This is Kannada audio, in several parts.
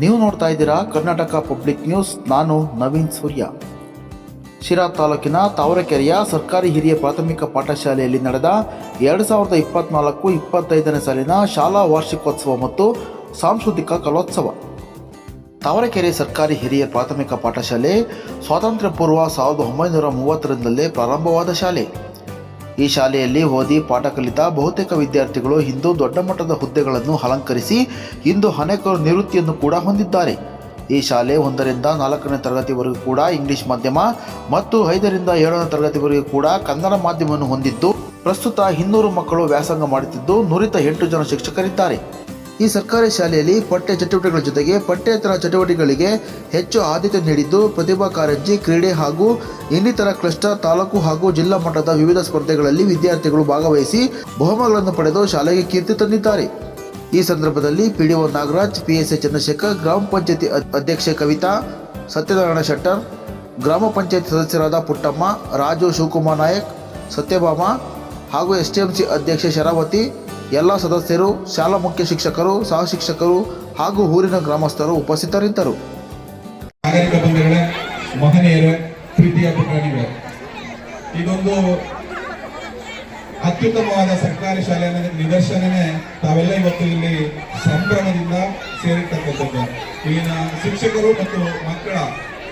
ನೀವು ನೋಡ್ತಾ ಇದ್ದೀರಾ ಕರ್ನಾಟಕ ಪಬ್ಲಿಕ್ ನ್ಯೂಸ್. ನಾನು ನವೀನ್ ಸೂರ್ಯ. ಶಿರಾ ತಾಲೂಕಿನ ತಾವರೆಕೆರೆಯ ಸರ್ಕಾರಿ ಹಿರಿಯ ಪ್ರಾಥಮಿಕ ಪಾಠಶಾಲೆಯಲ್ಲಿ ನಡೆದ ಎರಡು ಸಾವಿರದ ಇಪ್ಪತ್ನಾಲ್ಕು ಇಪ್ಪತ್ತೈದನೇ ಸಾಲಿನ ಶಾಲಾ ವಾರ್ಷಿಕೋತ್ಸವ ಮತ್ತು ಸಾಂಸ್ಕೃತಿಕ ಕಲೋತ್ಸವ. ತಾವರೆಕೆರೆ ಸರ್ಕಾರಿ ಹಿರಿಯ ಪ್ರಾಥಮಿಕ ಪಾಠಶಾಲೆ ಸ್ವಾತಂತ್ರ್ಯ ಪೂರ್ವ ಸಾವಿರದ ಒಂಬೈನೂರ ಮೂವತ್ತರಿಂದಲೇ ಪ್ರಾರಂಭವಾದ ಶಾಲೆ. ಈ ಶಾಲೆಯಲ್ಲಿ ಓದಿ ಪಾಠ ಕಲಿತ ಬಹುತೇಕ ವಿದ್ಯಾರ್ಥಿಗಳು ಇಂದು ದೊಡ್ಡ ಮಟ್ಟದ ಹುದ್ದೆಗಳನ್ನು ಅಲಂಕರಿಸಿ ಇಂದು ಅನೇಕರು ನಿವೃತ್ತಿಯನ್ನು ಕೂಡ ಹೊಂದಿದ್ದಾರೆ. ಈ ಶಾಲೆ ಒಂದರಿಂದ ನಾಲ್ಕನೇ ತರಗತಿವರೆಗೂ ಕೂಡ ಇಂಗ್ಲಿಷ್ ಮಾಧ್ಯಮ ಮತ್ತು ಐದರಿಂದ ಏಳನೇ ತರಗತಿವರೆಗೂ ಕೂಡ ಕನ್ನಡ ಮಾಧ್ಯಮವನ್ನು ಹೊಂದಿದ್ದು, ಪ್ರಸ್ತುತ ಇನ್ನೂರು ಮಕ್ಕಳು ವ್ಯಾಸಂಗ ಮಾಡುತ್ತಿದ್ದು, ನುರಿತ ಎಂಟು ಜನ ಶಿಕ್ಷಕರಿದ್ದಾರೆ. ಈ ಸರ್ಕಾರಿ ಶಾಲೆಯಲ್ಲಿ ಪಠ್ಯ ಚಟುವಟಿಕೆಗಳ ಜೊತೆಗೆ ಪಠ್ಯೇತರ ಚಟುವಟಿಕೆಗಳಿಗೆ ಹೆಚ್ಚು ಆದ್ಯತೆ ನೀಡಿದ್ದು ಪ್ರತಿಭಾ ಕಾರಂಜಿ, ಕ್ರೀಡೆ ಹಾಗೂ ಇನ್ನಿತರ ಕ್ಲಸ್ಟರ್, ತಾಲೂಕು ಹಾಗೂ ಜಿಲ್ಲಾ ಮಟ್ಟದ ವಿವಿಧ ಸ್ಪರ್ಧೆಗಳಲ್ಲಿ ವಿದ್ಯಾರ್ಥಿಗಳು ಭಾಗವಹಿಸಿ ಬಹುಮಾನಗಳನ್ನು ಪಡೆದು ಶಾಲೆಗೆ ಕೀರ್ತಿ ತಂದಿದ್ದಾರೆ. ಈ ಸಂದರ್ಭದಲ್ಲಿ ಪಿಡಿಒ ನಾಗರಾಜ್, ಪಿಎಸ್ಎ ಚಂದ್ರಶೇಖರ್, ಗ್ರಾಮ ಪಂಚಾಯತಿ ಅಧ್ಯಕ್ಷೆ ಕವಿತಾ, ಸತ್ಯನಾರಾಯಣ ಶೆಟ್ಟರ್, ಗ್ರಾಮ ಪಂಚಾಯತ್ ಸದಸ್ಯರಾದ ಪುಟ್ಟಮ್ಮ, ರಾಜು ಶಿವಕುಮಾರ್ ನಾಯಕ್, ಸತ್ಯಭಾಮ ಹಾಗೂ ಎಸ್ ಟಿ ಎಂ ಸಿ ಅಧ್ಯಕ್ಷೆ ಶರಾವತಿ ಎಲ್ಲ ಸದಸ್ಯರು, ಶಾಲಾ ಮುಖ್ಯ ಶಿಕ್ಷಕರು, ಸಹ ಶಿಕ್ಷಕರು ಹಾಗೂ ಊರಿನ ಗ್ರಾಮಸ್ಥರು ಉಪಸ್ಥಿತರಿದ್ದರು. ಮಹನೀಯರೇ ಇದೊಂದು ಅತ್ಯುತ್ತಮವಾದ ಸರ್ಕಾರಿ ಶಾಲೆಯ ನಿದರ್ಶನವೇ ತಾವೆಲ್ಲ ಇವತ್ತು ಇಲ್ಲಿ ಸಂಭ್ರಮದಿಂದ ಸೇರಿರ್ತಕ್ಕಂಥದ್ದು. ಇಲ್ಲಿನ ಶಿಕ್ಷಕರು ಮತ್ತು ಮಕ್ಕಳ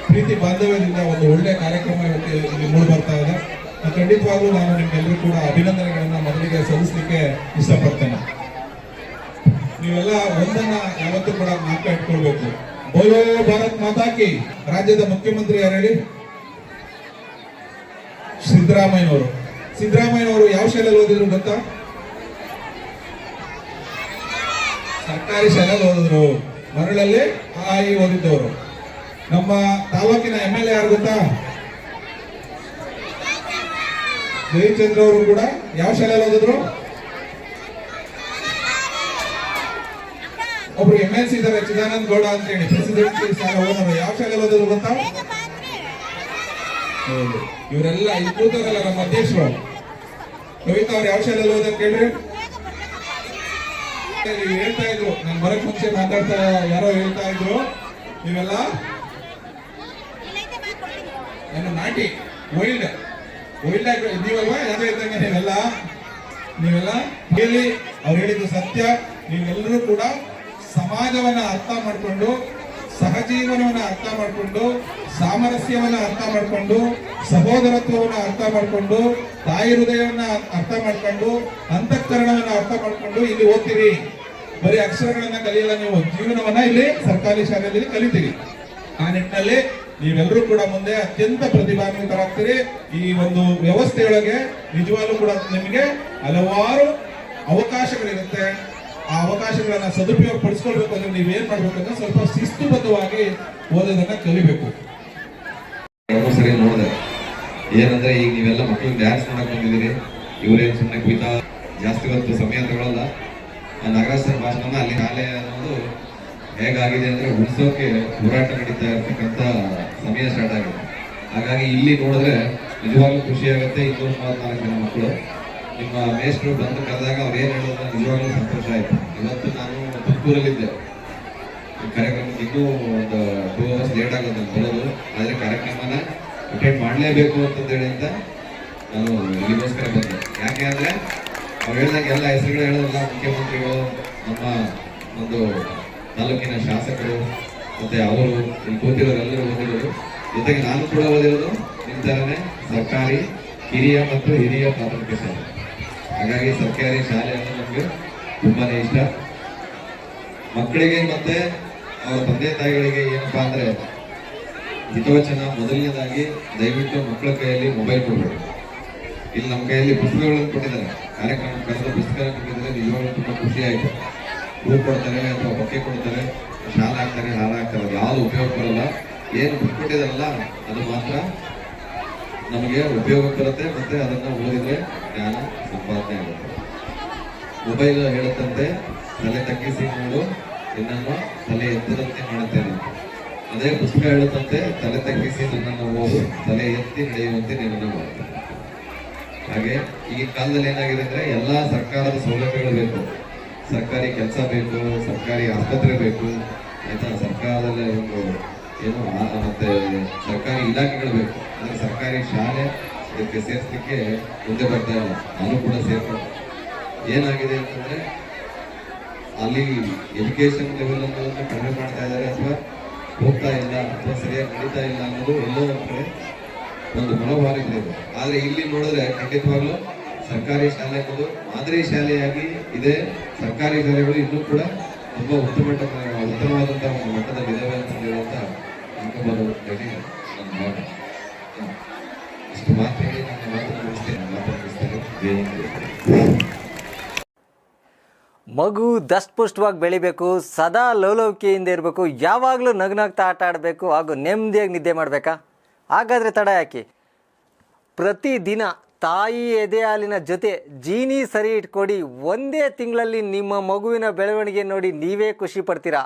ಪ್ರೀತಿ ಬಾಂಧವ್ಯದಿಂದ ಒಂದು ಒಳ್ಳೆಯ ಕಾರ್ಯಕ್ರಮ ಇವತ್ತು ಇಲ್ಲಿ ಮೂಡಿ ಬರ್ತಾ ಇದೆ. ಖಂಡಿತವಾಗ್ಲೂ ನಾನು ನಿಮ್ಗೆಲ್ಲರೂ ಕೂಡ ಅಭಿನಂದನೆಗಳನ್ನ ಮೊದಲಿಗೆ ಸಲ್ಲಿಸಲಿಕ್ಕೆ ಇಷ್ಟಪಡ್ತೇನೆ. ನೀವೆಲ್ಲ ಒಂದನ್ನ ಯಾವತ್ತೂ ಕೂಡ ಮಾತ್ರ ಇಟ್ಕೊಳ್ಬೇಕು. ಬೋಲೋ ಭಾರತ್ ಮಾತಾಕಿ ರಾಜ್ಯದ ಮುಖ್ಯಮಂತ್ರಿ ಯಾರು ಹೇಳಿ? ಸಿದ್ದರಾಮಯ್ಯನವರು. ಸಿದ್ದರಾಮಯ್ಯನವರು ಯಾವ ಶಾಲೆಯಲ್ಲಿ ಓದಿದ್ರು ಗೊತ್ತಾ? ಸರ್ಕಾರಿ ಶಾಲೆಯಲ್ಲಿ ಓದಿದ್ರು. ಮರಳಲ್ಲಿ ಆ ಓದಿದ್ದವರು. ನಮ್ಮ ತಾಲೂಕಿನ ಎಂ ಎಲ್ ಎ ಯಾರು ಗೊತ್ತಾ? ಜಯಚಂದ್ರ ಅವರು ಕೂಡ ಯಾವ ಶಾಲೆಯಲ್ಲಿ ಓದಿದ್ರು? ಒಬ್ರು ಎಂ ಎಲ್ ಸಿ ಇದ್ದಾರೆ ಚಿದಾನಂದ ಗೌಡ ಅಂತ ಹೇಳಿ. ಪ್ರೆಸಿಡೆಂಟ್ ಶಾಲೆ ಓದೋರು. ಯಾವ ಶಾಲೆಯಲ್ಲಿ ಓದಿದ್ರು ಗೊತ್ತಾ? ಹೌದು. ಇವರೆಲ್ಲ ಇಲ್ಲಿ ಕೂತಾರಲ್ಲ ನಮ್ಮ ಅಧ್ಯಕ್ಷರು. ಕವಿತಾ ಅವ್ರು ಯಾವ ಶಾಲೆಯಲ್ಲಿ ಓದೋದು ಕೇಳ್ರಿ. ಇಲ್ಲಿ ಹೇಳ್ತಾ ಇದ್ರು. ನಾನು ಬರಕ್ ಮುಂಚೆ ಮಾತಾಡ್ತಾ ಯಾರೋ ಹೇಳ್ತಾ ಇದ್ರು. ನೀವೆಲ್ಲ? ನಾನು ನಾಟಿ ವೈಲ್ಡ್ ನೀವಲ್ವಾ ಯಾರೋ ಇದ್ದಂಗೆ ನೀವೆಲ್ಲ ನೀವೆಲ್ಲ ಹೇಳಿ, ಅವ್ರು ಹೇಳಿದ್ದು ಸತ್ಯ. ನೀವೆಲ್ಲರೂ ಕೂಡ ಸಮಾಜವನ್ನ ಅರ್ಥ ಮಾಡಿಕೊಂಡು, ಸಹಜೀವನವನ್ನ ಅರ್ಥ ಮಾಡಿಕೊಂಡು, ಸಾಮರಸ್ಯವನ್ನ ಅರ್ಥ ಮಾಡಿಕೊಂಡು, ಸಹೋದರತ್ವವನ್ನ ಅರ್ಥ ಮಾಡಿಕೊಂಡು, ತಾಯಿ ಹೃದಯವನ್ನ ಅರ್ಥ ಮಾಡ್ಕೊಂಡು, ಅಂತಃಕರಣವನ್ನ ಅರ್ಥ ಮಾಡಿಕೊಂಡು ಇಲ್ಲಿ ಓದ್ತೀರಿ. ಬರೀ ಅಕ್ಷರಗಳನ್ನ ಕಲಿಯಲ್ಲ ನೀವು, ಜೀವನವನ್ನ ಇಲ್ಲಿ ಸರ್ಕಾರಿ ಶಾಲೆಯಲ್ಲಿ ಕಲಿತೀರಿ. ಆ ನಿಟ್ಟಿನಲ್ಲಿ ನೀವೆಲ್ಲರೂ ಕೂಡ ಮುಂದೆ ಅತ್ಯಂತ ಪ್ರತಿಭಾನ್ವಿತರಾಗ್ತೀರಿ. ಈ ಒಂದು ವ್ಯವಸ್ಥೆಯೊಳಗೆ ನಿಜವಾಗ್ಲೂ ಕೂಡ ನಿಮಗೆ ಹಲವಾರು ಅವಕಾಶಗಳಿರುತ್ತೆ. ಆ ಅವಕಾಶಗಳನ್ನ ಸದುಪಯೋಗ ಪಡಿಸ್ಕೊಳ್ಬೇಕು ಅಂದ್ರೆ ನೀವು ಏನ್ ಮಾಡ್ಬೇಕು ಅಂದ್ರೆ ಸ್ವಲ್ಪ ಶಿಸ್ತುಬದ್ಧವಾಗಿ ಓದೋದನ್ನ ಕಲಿಬೇಕು. ಸರಿ ನೋಡಿದೆ. ಏನಂದ್ರೆ ಈಗ ನೀವೆಲ್ಲ ಮಕ್ಕಳು ಡ್ಯಾನ್ಸ್ ಮಾಡಕ್ ಬಂದಿದ್ದೀರಿ. ಇವರೇನ್ ಸುಮ್ಮನೆ ಕುಯ್ತಾ ಜಾಸ್ತಿ ಹೊತ್ತು ಸಮಯ ತಗೊಳ್ಳಲ್ಲ ಆ ನಾಗರಾಜ್ ಸರ್ ಭಾಷಣ ಅಲ್ಲಿ ಶಾಲೆ ಅನ್ನೋದು ಹೇಗಾಗಿದೆ ಅಂದ್ರೆ ಉಳಿಸೋಕೆ ಹೋರಾಟ ನಡೀತಾ ಇರ್ತಕ್ಕಂಥ ಸಮಯ ಸ್ಟಾರ್ಟ್ ಆಗಿದೆ. ಹಾಗಾಗಿ ಇಲ್ಲಿ ನೋಡಿದ್ರೆ ನಿಜವಾಗ್ಲೂ ಖುಷಿ ಆಗುತ್ತೆ. ಇನ್ನೂರ ಮೂವತ್ನಾಲ್ಕು ಜನ ಮಕ್ಕಳು. ನಿಮ್ಮ ಮೇಷ್ಟ್ರು ಬಂದು ಕರೆದಾಗ ಅವ್ರು ಏನು ಹೇಳೋದು ನಿಜವಾಗ್ಲೂ ಸಂತೋಷ ಆಯ್ತು. ಇವತ್ತು ನಾನು ತುಮಕೂರಲ್ಲಿದ್ದೆ. ಕಾರ್ಯಕ್ರಮಕ್ಕೆ ಇನ್ನೂ ಒಂದು ಟೂ ಅವರ್ಸ್ ಲೇಟ್ ಆಗುತ್ತೆ ಬರೋದು ಆದರೆ ಕಾರ್ಯಕ್ರಮನ ಅಟೆಂಡ್ ಮಾಡಲೇಬೇಕು ಅಂತಂದೇಳಿ ಅಂತ ನಾನು ಇಲ್ಲಿಗೋಸ್ಕರ ಬಂದೆ. ಯಾಕೆ ಅಂದರೆ ಅವ್ರು ಹೇಳ್ದಾಗ ಎಲ್ಲ ಹೆಸರುಗಳು ಹೇಳೋದಲ್ಲ ಮುಖ್ಯಮಂತ್ರಿಗಳು, ನಮ್ಮ ಒಂದು ತಾಲೂಕಿನ ಶಾಸಕರು ಮತ್ತೆ ಅವರು ಇಲ್ಲಿ ಕೂತಿರೋರೆಲ್ಲರೂ ಓದಿರೋದು ಜೊತೆಗೆ ನಾನು ಕೂಡ ಓದಿರೋದು ನಿಂತರನೇ ಸರ್ಕಾರಿ ಹಿರಿಯ ಮತ್ತು ಹಿರಿಯ ಪ್ರಾಥಮಿಕ ಶಾಲೆ. ಹಾಗಾಗಿ ಸರ್ಕಾರಿ ಶಾಲೆ ಅಂದ್ರೆ ನಮಗೆ ತುಂಬಾನೇ ಇಷ್ಟ. ಮಕ್ಕಳಿಗೆ ಮತ್ತೆ ಅವರ ತಂದೆ ತಾಯಿಗಳಿಗೆ ಏನಪ್ಪಾ ಅಂದ್ರೆ ಹಿತವಚನ ಮೊದಲನೇದಾಗಿ ದಯವಿಟ್ಟು ಮಕ್ಕಳ ಕೈಯಲ್ಲಿ ಮೊಬೈಲ್ ಕೊಡಬೇಕು. ಇಲ್ಲಿ ನಮ್ಮ ಕೈಯಲ್ಲಿ ಪುಸ್ತಕಗಳನ್ನು ಕೊಟ್ಟಿದ್ದಾರೆ. ಕಾರ್ಯಕ್ರಮ ಕರೆದ ಪುಸ್ತಕ ಕೊಟ್ಟಿದ್ದಾರೆ. ನಿಜವಾಗ್ಲೂ ತುಂಬಾ ಖುಷಿ ಆಯ್ತು. ಹೂ ಕೊಡ್ತಾರೆ ಅಥವಾ ಬೊಕ್ಕೆ ಕೊಡ್ತಾರೆ, ಶಾಲೆ ಹಾಕ್ತಾರೆ, ಹಾಲು ಹಾಕ್ತಾರೆ ಯಾವ ಉಪಯೋಗ ಬರಲ್ಲ. ಏನು ಬಿಟ್ಬಿಟ್ಟಿದಾರಲ್ಲ, ಅದು ಮಾತ್ರ ನಮಗೆ ಉಪಯೋಗ ಬರುತ್ತೆ ಮತ್ತೆ ಅದನ್ನ ಓದಿದ್ರೆ ಜ್ಞಾನ ಸಂಪಾದನೆ ಆಗುತ್ತೆ. ಮೊಬೈಲ್ ಹೇಳುತ್ತಂತೆ, ತಲೆ ತಗ್ಗಿಸಿ ನೋಡು ನಿನ್ನನ್ನು ತಲೆ ಎತ್ತದಂತೆ ಮಾಡುತ್ತೇನೆ ಅದೇ ಪುಸ್ತಕ ಹೇಳುತ್ತಂತೆ, ತಲೆ ತಗ್ಗಿಸಿ ನನ್ನನ್ನು ಓದು, ತಲೆ ಎತ್ತಿ ನಡೆಯುವಂತೆ ನಿನ್ನನ್ನು ಮಾಡುತ್ತೆ ಹಾಗೆ ಈಗಿನ ಕಾಲದಲ್ಲಿ ಏನಾಗಿದೆ ಅಂದ್ರೆ ಎಲ್ಲಾ ಸರ್ಕಾರದ ಸೌಲಭ್ಯಗಳು ಬೇಕು. ಸರ್ಕಾರಿ ಕೆಲಸ ಬೇಕು, ಸರ್ಕಾರಿ ಆಸ್ಪತ್ರೆ ಬೇಕು, ಆಯ್ತಾ? ಸರ್ಕಾರದಲ್ಲೇ ಒಂದು ಏನು ಮತ್ತೆ ಸರ್ಕಾರಿ ಇಲಾಖೆಗಳು ಬೇಕು. ಅಂದ್ರೆ ಸರ್ಕಾರಿ ಶಾಲೆ ಇದಕ್ಕೆ ಸೇರಿಸ್ಲಿಕ್ಕೆ ಮುಂದೆ ಬರ್ತಾ ಇಲ್ಲ. ನಾನು ಕೂಡ ಸೇರ್ಕೊಂಡು. ಏನಾಗಿದೆ ಅಂತಂದ್ರೆ, ಅಲ್ಲಿ ಎಜುಕೇಶನ್ ಲೆವೆಲ್ ಅನ್ನೋದನ್ನ ಕಡಿಮೆ ಮಾಡ್ತಾ ಇದ್ದಾರೆ ಅಥವಾ ಹೋಗ್ತಾ ಇಲ್ಲ ಅಥವಾ ಸರಿಯಾಗಿ ನಡೀತಾ ಇಲ್ಲ ಅನ್ನೋದು ಎಲ್ಲೋ ಒಂದು ಮನೋಭಾವ ಇದೆ. ಆದ್ರೆ ಇಲ್ಲಿ ನೋಡಿದ್ರೆ ಖಂಡಿತವಾಗ್ಲೂ ಸರ್ಕಾರಿ ಶಾಲೆಗಳು ಮಾದರಿ ಶಾಲೆಯಾಗಿ ಇದೆ. ಸರ್ಕಾರಿ ಶಾಲೆಗಳು ಇನ್ನೂ ಕೂಡ ತುಂಬಾ ಉತ್ತಮ ಉತ್ತಮವಾದಂತಹ ಒಂದು ಮಟ್ಟದಲ್ಲಿ ಇದಾವೆ ಅಂತ ಹೇಳುವಂತ ಅಂಕಬಾರು ಹೇಳಿ ನನ್ನ ಭಾವನೆ ಇಷ್ಟು ಮಾತು ಹೇಳಿ ನನ್ನ ಮಾತನ್ನು ಮುಗಿಸ್ತೇನೆ. ಹಿಂದ್. ಮಗು ದಸ್ಪುಷ್ಟವಾಗಿ ಬೆಳಿಬೇಕು, ಸದಾ ಲವಲವಿಕೆಯಿಂದ ಇರಬೇಕು, ಯಾವಾಗಲೂ ನಗ್ನಾಗ್ತಾ ಆಟ ಆಡಬೇಕು ಹಾಗೂ ನೆಮ್ಮದಿಯಾಗಿ ನಿದ್ದೆ ಮಾಡಬೇಕಾ? ಹಾಗಾದರೆ ತಡ ಯಾಕೆ? ಪ್ರತಿದಿನ ತಾಯಿ ಎದೆ ಹಾಲಿನ ಜೊತೆ ಜೀನಿ ಸರಿ ಇಟ್ಕೊಡಿ ಒಂದೇ ತಿಂಗಳಲ್ಲಿ ನಿಮ್ಮ ಮಗುವಿನ ಬೆಳವಣಿಗೆ ನೋಡಿ ನೀವೇ ಖುಷಿ ಪಡ್ತೀರಾ?